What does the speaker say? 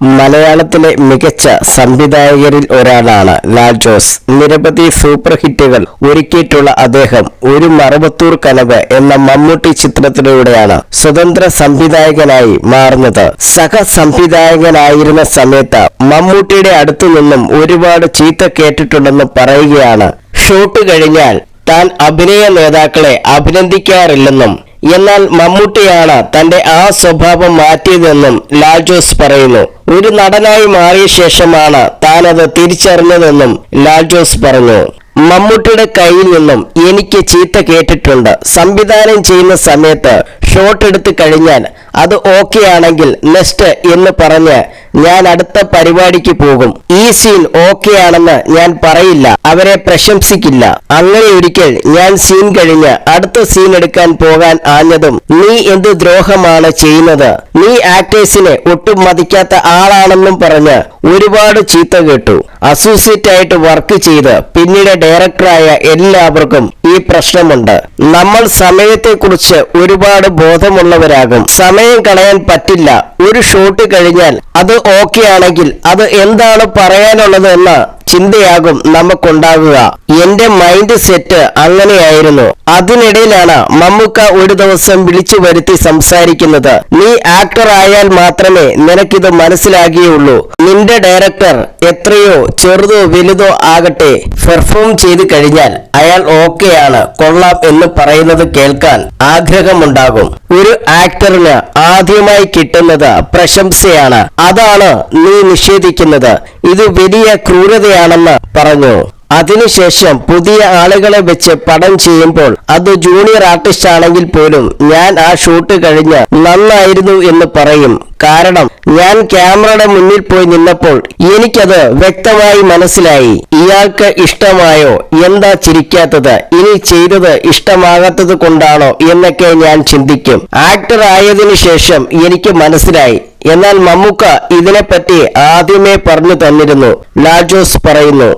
മലയാളത്തിലെ മികച്ച സംവിധായകരിൽ ഒരാളാണ് ലാൽ ജോസ്. നിരവധി സൂപ്പർ ഹിറ്റുകൾ ഒരുക്കിയിട്ടുള്ള അദ്ദേഹം ഒരു മറുപത്തൂർ കനവ് എന്ന മമ്മൂട്ടി ചിത്രത്തിലൂടെയാണ് സ്വതന്ത്ര സംവിധായകനായി മാറുന്നത്. സഹ സംവിധായകനായിരുന്ന സമയത്ത് മമ്മൂട്ടിയുടെ അടുത്തു നിന്നും ഒരുപാട് ചീത്ത കേട്ടിട്ടുണ്ടെന്ന് പറയുകയാണ്. ഷൂട്ട് കഴിഞ്ഞാൽ താൻ അഭിനയ നേതാക്കളെ അഭിനന്ദിക്കാറില്ലെന്നും എന്നാൽ മമ്മൂട്ടിയാണ് തന്റെ ആ സ്വഭാവം മാറ്റിയതെന്നും ലാൽജോസ് പറയുന്നു. ഒരു നടനായി മാറിയ ശേഷമാണ് താനത് തിരിച്ചറിഞ്ഞതെന്നും ലാൽ ജോസ് പറഞ്ഞു. മമ്മൂട്ടിയുടെ കയ്യിൽ നിന്നും എനിക്ക് ചീത്ത കേട്ടിട്ടുണ്ട്. സംവിധാനം ചെയ്യുന്ന സമയത്ത് ഷോട്ട് എടുത്തു കഴിഞ്ഞാൽ അത് ഓക്കെ ആണെങ്കിൽ നെക്സ്റ്റ് എന്ന് പറഞ്ഞ് ഞാൻ അടുത്ത പരിപാടിക്ക് പോകും. ഈ സീൻ ഓക്കെ ആണെന്ന് ഞാൻ പറയില്ല. അവരെ പ്രശംസിക്കില്ല. അങ്ങനെ ഒരിക്കൽ ഞാൻ സീൻ കഴിഞ്ഞ് അടുത്ത സീൻ എടുക്കാൻ പോകാൻ ആഞ്ഞതും നീ എന്ത് ദ്രോഹമാണ് ചെയ്യുന്നത്? നീ ആക്ടേഴ്സിനെ ഒട്ടും മതിക്കാത്ത ആളാണെന്നും പറഞ്ഞ് ഒരുപാട് ചീത്ത കേട്ടു. അസോസിയേറ്റ് ആയിട്ട് വർക്ക് ചെയ്ത് പിന്നീട് ഡയറക്ടറായ എല്ലാവർക്കും ഈ പ്രശ്നമുണ്ട്. നമ്മൾ സമയത്തെക്കുറിച്ച് ഒരുപാട് ബോധമുള്ളവരാകും. സമയം കളയാൻ പറ്റില്ല. ഒരു ഷോട്ട് കഴിഞ്ഞാൽ അത് ഓക്കെ ആണെങ്കിൽ അത് എന്താണ് പറയാനുള്ളത് എന്ന ചിന്തയാകും നമുക്കുണ്ടാകുക എന്റെ മൈൻഡ് സെറ്റ് അങ്ങനെയായിരുന്നു. അതിനിടയിലാണ് മമ്മൂക്ക ഒരു ദിവസം വിളിച്ചു വരുത്തി സംസാരിക്കുന്നത്. നീ ആക്ടർ ആയാൽ മാത്രമേ നിനക്കിത് മനസ്സിലാകിയുള്ളൂ നിന്റെ ഡയറക്ടർ എത്രയോ ചെറുതോ വലുതോ ആകട്ടെ പെർഫോം ചെയ്തു കഴിഞ്ഞാൽ അയാൾ ഓക്കെയാണ് കൊള്ളാം എന്ന് പറയുന്നത് കേൾക്കാൻ ആഗ്രഹമുണ്ടാകും. ഒരു ആക്ടറിന് ആദ്യമായി കിട്ടുന്നത് പ്രശംസയാണ്. അതാണ് നീ നിഷേധിക്കുന്നത്. ഇത് വലിയ ക്രൂരതയാണെന്ന് പറഞ്ഞു. അതിനുശേഷം പുതിയ ആളുകളെ വെച്ച് പടം ചെയ്യുമ്പോൾ അത് ജൂനിയർ ആർട്ടിസ്റ്റ് ആണെങ്കിൽ പോലും ഞാൻ ആ ഷൂട്ട് കഴിഞ്ഞ് നന്നായിരുന്നു എന്ന് പറയും. കാരണം ഞാൻ ക്യാമറയുടെ മുന്നിൽ പോയി നിന്നപ്പോൾ എനിക്കത് വ്യക്തമായി മനസ്സിലായി. ഇയാൾക്ക് ഇഷ്ടമായോ? എന്താ ചിരിക്കാത്തത്? ഇനി ചെയ്തത് ഇഷ്ടമാകാത്തത് കൊണ്ടാണോ എന്നൊക്കെ ഞാൻ ചിന്തിക്കും. ആക്ടർ ആയതിനു ശേഷം എനിക്ക് മനസ്സിലായി. എന്നാൽ മമ്മൂക്ക ഇതിനെപ്പറ്റി ആദ്യമേ പറഞ്ഞു തന്നിരുന്നു. ലാജോസ് പറയുന്നു.